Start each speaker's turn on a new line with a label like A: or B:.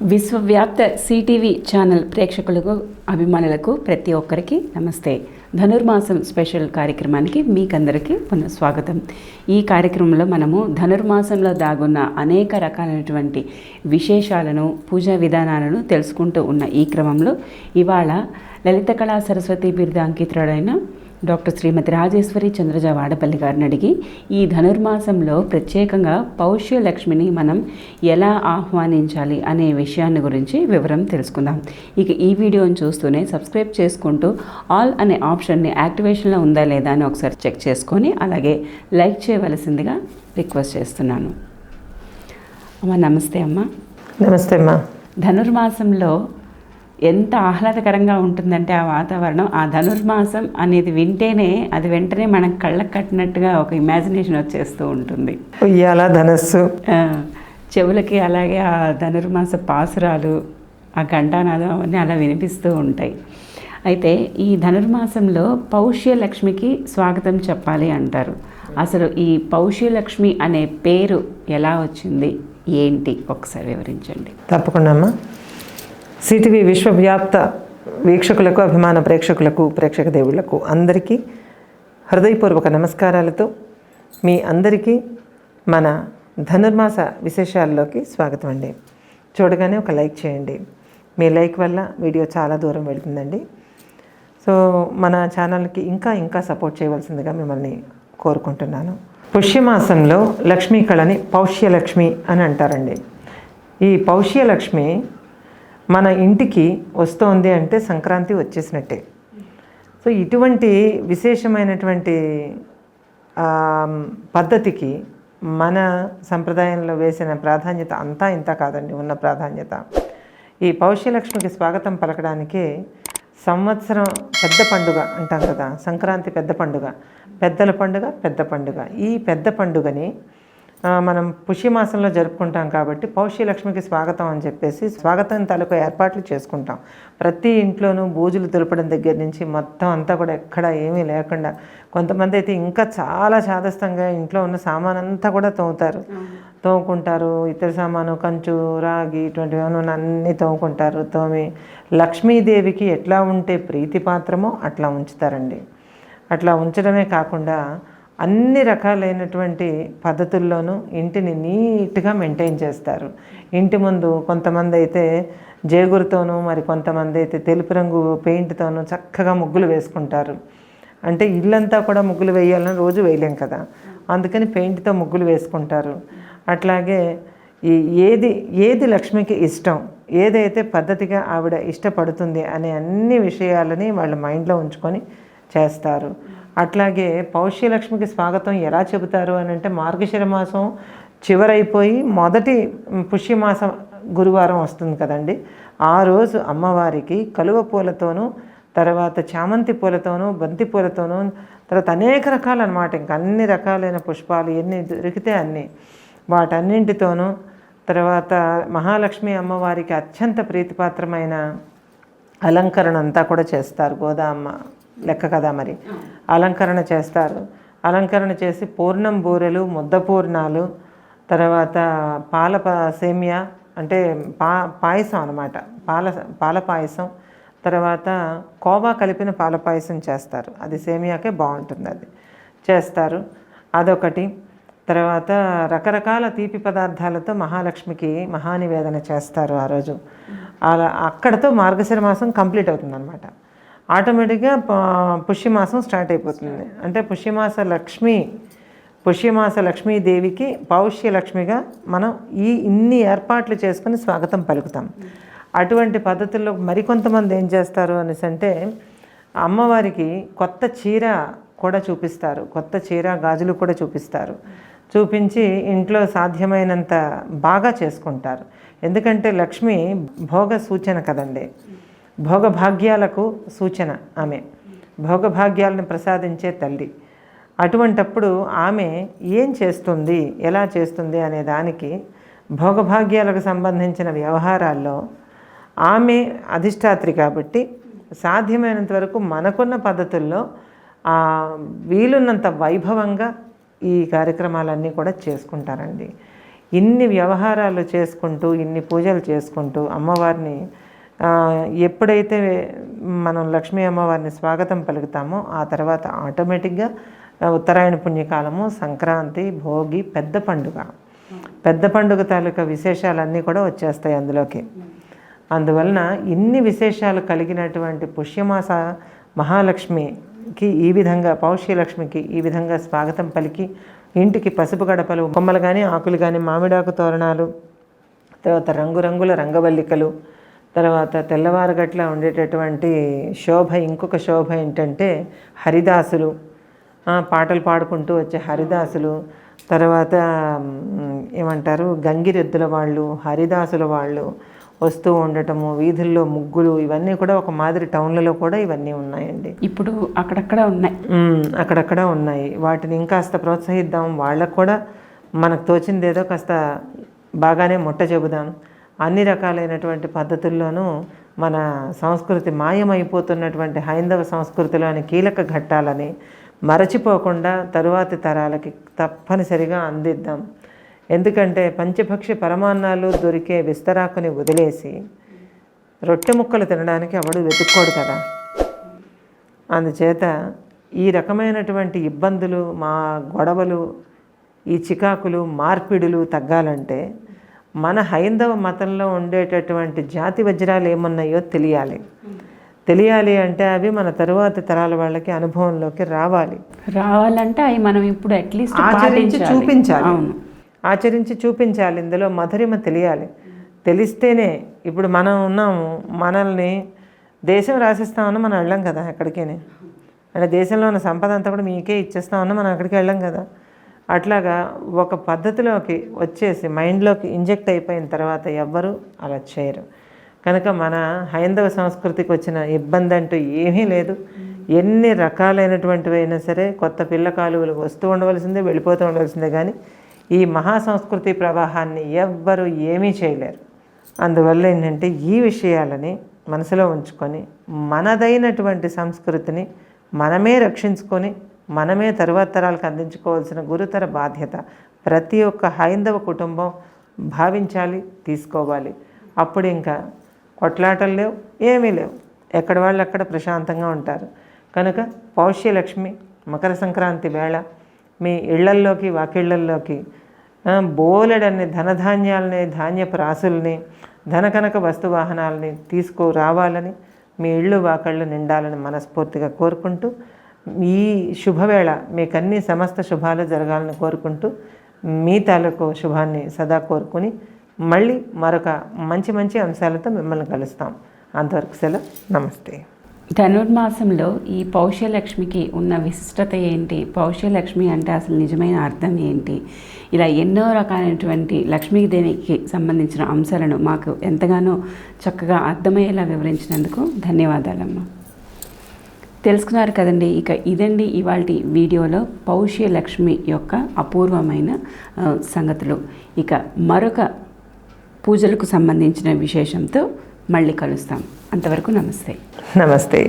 A: విశ్వవ్యాప్త CTV channel ప్రేక్షకులకు అభిమానులకు ప్రతి ఒక్కరికి నమస్తే. ధనుర్మాసం స్పెషల్ కార్యక్రమానికి మీకందరికీ పునః స్వాగతం ఈ కార్యక్రమంలో మనము ధనుర్మాసంలో దాగున్న అనేక రకాలైనటువంటి విశేషాలను పూజా విధానాలను తెలుసుకుంటూ ఉన్న ఈ క్రమంలో ఇవాళ లలిత కళా సరస్వతి బిరుదాంకితుడైన డాక్టర్ శ్రీమతి రాజేశ్వరి చంద్రజ వాడపల్లి గారిని అడిగి ఈ ధనుర్మాసంలో ప్రత్యేకంగా పౌష్య లక్ష్మిని మనం ఎలా ఆహ్వానించాలి అనే విషయాన్ని గురించి వివరం తెలుసుకుందాం. ఇక ఈ వీడియోని చూస్తూనే సబ్స్క్రైబ్ చేసుకుంటూ ఆల్ అనే ఆప్షన్ని యాక్టివేషన్లో ఉందా లేదా అని ఒకసారి చెక్ చేసుకొని అలాగే లైక్ చేయవలసిందిగా రిక్వెస్ట్ చేస్తున్నాను. అమ్మ నమస్తే అమ్మ.
B: నమస్తే అమ్మా.
A: ధనుర్మాసంలో ఎంత ఆహ్లాదకరంగా ఉంటుందంటే ఆ వాతావరణం ఆ ధనుర్మాసం అనేది వింటేనే అది వెంటనే మనకు కళ్ళకు కట్టినట్టుగా ఒక ఇమాజినేషన్ వచ్చేస్తూ ఉంటుంది.
B: ఉయ్యాల ధనస్సు.
A: చెవులకి అలాగే ఆ ధనుర్మాస పాసురాలు ఆ ఘంటానాదం అవన్నీ అలా వినిపిస్తూ ఉంటాయి. అయితే ఈ ధనుర్మాసంలో పౌష్యలక్ష్మికి స్వాగతం చెప్పాలి అంటారు. అసలు ఈ పౌష్యలక్ష్మి అనే పేరు ఎలా వచ్చింది? ఏంటి? ఒకసారి వివరించండి.
B: తప్పకుండా అమ్మా. సిటీవీ విశ్వవ్యాప్త వీక్షకులకు అభిమాన ప్రేక్షకులకు ప్రేక్షక దేవుళ్ళకు అందరికీ హృదయపూర్వక నమస్కారాలతో మీ అందరికీ మన ధనుర్మాస విశేషాల్లోకి స్వాగతం అండి. చూడగానే ఒక లైక్ చేయండి. మీ లైక్ వల్ల వీడియో చాలా దూరం వెళుతుందండి. సో మన ఛానల్కి ఇంకా ఇంకా సపోర్ట్ చేయవలసిందిగా మిమ్మల్ని కోరుకుంటున్నాను. పుష్యమాసంలో లక్ష్మీ కళని పౌష్యలక్ష్మి అని అంటారండి. ఈ పౌష్యలక్ష్మి మన ఇంటికి వస్తోంది అంటే సంక్రాంతి వచ్చేసినట్టే. సో ఇటువంటి విశేషమైనటువంటి పద్ధతికి మన సంప్రదాయంలో వేసిన ప్రాధాన్యత అంతా ఇంత కాదండి ఉన్న ప్రాధాన్యత. ఈ పౌష్యలక్ష్మికి స్వాగతం పలకడానికే సంవత్సరం పెద్ద పండుగ అంటాం కదా సంక్రాంతి పెద్ద పండుగ పెద్దల పండుగ పెద్ద పండుగ. ఈ పెద్ద పండుగని మనం పుష్యమాసంలో జరుపుకుంటాం కాబట్టి పౌష్యలక్ష్మికి స్వాగతం అని చెప్పేసి స్వాగతం తాలూకు ఏర్పాట్లు చేసుకుంటాం. ప్రతి ఇంట్లోనూ బూజులు దులపడం దగ్గర నుంచి మొత్తం అంతా కూడా ఎక్కడ ఏమీ లేకుండా కొంతమంది అయితే ఇంకా చాలా చాదస్తంగా ఇంట్లో ఉన్న సామాన్ అంతా కూడా తోముతారు. తోముకుంటారు. ఇతర సామాను కంచు రాగి ఇటువంటివి ఏమైనా అన్నీ తోముకుంటారు. తోమి లక్ష్మీదేవికి ఎట్లా ఉంటే ప్రీతి పాత్రమో అట్లా ఉంచుతారండి. అట్లా ఉంచడమే కాకుండా అన్ని రకాలైనటువంటి పద్ధతుల్లోనూ ఇంటిని నీట్గా మెయింటైన్ చేస్తారు. ఇంటి ముందు కొంతమంది అయితే జేగురుతోనూ మరి కొంతమంది అయితే తెలుపు రంగు పెయింట్తోనూ చక్కగా ముగ్గులు వేసుకుంటారు. అంటే ఇల్లంతా కూడా ముగ్గులు వేయాలని రోజు వేయలేం కదా. అందుకని పెయింట్తో ముగ్గులు వేసుకుంటారు. అట్లాగే ఈ ఏది ఏది లక్ష్మికి ఇష్టం ఏదైతే పద్ధతిగా ఆవిడ ఇష్టపడుతుంది అనే అన్ని విషయాలని వాళ్ళ మైండ్లో ఉంచుకొని చేస్తారు. అట్లాగే పౌష్యలక్ష్మికి స్వాగతం ఎలా చెబుతారు అని అంటే మార్గశిర మాసం చివరైపోయి మొదటి పుష్యమాసం గురువారం వస్తుంది కదండి. ఆ రోజు అమ్మవారికి కలువ పూలతోనూ తర్వాత చామంతి పూలతోనూ బంతి పూలతోనూ తర్వాత అనేక రకాలు అనమాట ఇంకా అన్ని రకాలైన పుష్పాలు ఎన్ని దొరికితే అన్ని. వాటన్నింటితోనూ తర్వాత మహాలక్ష్మి అమ్మవారికి అత్యంత ప్రీతిపాత్రమైన అలంకరణ అంతా కూడా చేస్తారు గోదామ్మ. లెక్క కదా మరి. అలంకరణ చేస్తారు. అలంకరణ చేసి పూర్ణం బూరెలు ముద్ద పూర్ణాలు తర్వాత పాల ప- సేమియా అంటే పా పాయసం అనమాట పాల పాల పాయసం తర్వాత కోవా కలిపిన పాల పాయసం చేస్తారు. అది సేమియాకే బాగుంటుంది అది. చేస్తారు. అదొకటి. తర్వాత రకరకాల తీపి పదార్థాలతో మహాలక్ష్మికి మహానివేదన చేస్తారు ఆ రోజు. అలా అక్కడతో మార్గశిర మాసం కంప్లీట్ అవుతుందన్నమాట. ఆటోమేటిక్గా పుష్యమాసం స్టార్ట్ అయిపోతుంది. అంటే పుష్యమాస లక్ష్మి పుష్యమాస లక్ష్మీదేవికి పౌష్య లక్ష్మిగా మనం ఈ ఇన్ని ఏర్పాట్లు చేసుకుని స్వాగతం పలుకుతాం. అటువంటి పద్ధతుల్లో మరికొంతమంది ఏం చేస్తారు అనేసి అంటే అమ్మవారికి కొత్త చీర కూడా చూపిస్తారు. కొత్త చీర గాజులు కూడా చూపిస్తారు. చూపించి ఇంట్లో సాధ్యమైనంత బాగా చేసుకుంటారు. ఎందుకంటే లక్ష్మి భోగ సూచన కదండి. భోగభాగ్యాలకు సూచన ఆమె. భోగభాగ్యాలను ప్రసాదించే తల్లి. అటువంటప్పుడు ఆమె ఏం చేస్తుంది? ఎలా చేస్తుంది? అనే దానికి భోగభాగ్యాలకు సంబంధించిన వ్యవహారాల్లో ఆమె అధిష్టాత్రి కాబట్టి సాధ్యమైనంత వరకు మనకున్న పద్ధతుల్లో వీలున్నంత వైభవంగా ఈ కార్యక్రమాలన్నీ కూడా చేసుకుంటారండి. ఇన్ని వ్యవహారాలు చేసుకుంటూ ఇన్ని పూజలు చేసుకుంటూ అమ్మవారిని ఎప్పుడైతే మనం లక్ష్మీ అమ్మవారిని స్వాగతం పలుకుతామో ఆ తర్వాత ఆటోమేటిక్గా ఉత్తరాయణ పుణ్యకాలము సంక్రాంతి భోగి పెద్ద పండుగ. పెద్ద పండుగ తాలూకా విశేషాలన్నీ కూడా వచ్చేస్తాయి అందులోకి. అందువలన ఇన్ని విశేషాలు కలిగినటువంటి పుష్యమాస మహాలక్ష్మికి ఈ విధంగా పౌష్యలక్ష్మికి ఈ విధంగా స్వాగతం పలికి ఇంటికి పసుపు గడపలు కొమ్మలు కానీ ఆకులు కానీ మామిడాకు తోరణాలు తర్వాత రంగురంగుల రంగవల్లికలు తర్వాత తెల్లవారుగట్ల ఉండేటటువంటి శోభ ఇంకొక శోభ ఏంటంటే హరిదాసులు. పాటలు పాడుకుంటూ వచ్చే హరిదాసులు. తర్వాత ఏమంటారు? గంగిరెద్దుల వాళ్ళు హరిదాసుల వాళ్ళు వస్తూ ఉండటము వీధుల్లో ముగ్గులు ఇవన్నీ కూడా ఒక మాదిరి టౌన్లలో కూడా ఇవన్నీ ఉన్నాయండి.
A: ఇప్పుడు అక్కడక్కడ ఉన్నాయి.
B: అక్కడక్కడ ఉన్నాయి. వాటిని ఇంకాస్త ప్రోత్సహిద్దాం. వాళ్ళకు కూడా మనకు తోచింది ఏదో కాస్త బాగానే ముట్ట చెబుదాం. అన్ని రకాలైనటువంటి పద్ధతుల్లోనూ మన సంస్కృతి మాయమైపోతున్నటువంటి హైందవ సంస్కృతిలోని కీలక ఘట్టాలని మరచిపోకుండా తరువాతి తరాలకి తప్పనిసరిగా అందిద్దాం. ఎందుకంటే పంచభక్ష పరమాన్నాలు దొరికే విస్తరాకుని వదిలేసి రొట్టె ముక్కలు తినడానికి ఎవడు వెతుక్కోడు కదా. అందుచేత ఈ రకమైనటువంటి ఇబ్బందులు మా గొడవలు ఈ చికాకులు మార్పిడులు తగ్గాలంటే మన హైందవ మతంలో ఉండేటటువంటి జాతి వజ్రాలు ఏమున్నాయో తెలియాలి. తెలియాలి అంటే అవి మన తరువాతి తరాల వాళ్ళకి అనుభవంలోకి రావాలి.
A: రావాలంటే అవి మనం ఇప్పుడు అట్లీస్ట్
B: ఆచరించి చూపించాలి.
A: అవును.
B: ఆచరించి చూపించాలి. ఇందులో మధురిమ తెలియాలి. తెలిస్తేనే ఇప్పుడు మనం ఉన్నాము మనల్ని దేశం రాసిస్తామన్నా మనం వెళ్ళాం కదా ఎక్కడికేనే. అంటే దేశంలో ఉన్న సంపద అంతా కూడా మీకే ఇచ్చేస్తామన్నా మనం అక్కడికి వెళ్ళాం కదా. అట్లాగా ఒక పద్ధతిలోకి వచ్చేసి మైండ్లోకి ఇంజెక్ట్ అయిపోయిన తర్వాత ఎవ్వరూ అలా చేయరు. కనుక మన హైందవ సంస్కృతికి వచ్చిన ఇబ్బంది అంటూ ఏమీ లేదు. ఎన్ని రకాలైనటువంటివి అయినా సరే కొత్త పిల్ల కాలువలు వస్తూ ఉండవలసిందే వెళ్ళిపోతూ ఉండవలసిందే కానీ ఈ మహా సంస్కృతి ప్రవాహాన్ని ఎవ్వరూ ఏమీ చేయలేరు. అందువల్ల ఏంటంటే ఈ విషయాలని మనసులో ఉంచుకొని మనదైనటువంటి సంస్కృతిని మనమే రక్షించుకొని మనమే తరువాత తరాలకు అందించుకోవాల్సిన గురుతర బాధ్యత ప్రతి ఒక్క హైందవ కుటుంబం భావించాలి తీసుకోవాలి. అప్పుడు ఇంకా కొట్లాటలు లేవు ఏమీ లేవు. ఎక్కడ వాళ్ళు అక్కడ ప్రశాంతంగా ఉంటారు. కనుక పౌష్యలక్ష్మి మకర సంక్రాంతి వేళ మీ ఇళ్ళల్లోకి వాకిళ్ళల్లోకి బోలెడన్ని ధనధాన్యాలని ధాన్యపు రాసుల్ని ధనకనక వస్తు వాహనాలని తీసుకురావాలని మీ ఇళ్ళు వాకళ్ళు నిండాలని మనస్ఫూర్తిగా కోరుకుంటూ ఈ శుభవేళ మీకు సమస్త శుభాలు జరగాలని కోరుకుంటూ మీ తాలూకు శుభాన్ని సదా కోరుకుని మళ్ళీ మరొక మంచి మంచి అంశాలతో మిమ్మల్ని కలుస్తాం. అంతవరకు సెలవు. నమస్తే.
A: ధనుర్మాసంలో ఈ పౌష్యలక్ష్మికి ఉన్న విశిష్టత ఏంటి? పౌష్యలక్ష్మి అంటే అసలు నిజమైన అర్థం ఏంటి? ఇలా ఎన్నో రకాలైనటువంటి లక్ష్మీదేవికి సంబంధించిన అంశాలను మాకు ఎంతగానో చక్కగా అర్థమయ్యేలా వివరించినందుకు ధన్యవాదాలమ్మా. తెలుసుకున్నారు కదండి. ఇక ఇదండి ఇవాళ వీడియోలో పౌష్య లక్ష్మి యొక్క అపూర్వమైన సంగతులు. ఇక మరొక పూజలకు సంబంధించిన విశేషంతో మళ్ళీ కలుస్తాం. అంతవరకు నమస్తే.
B: నమస్తే.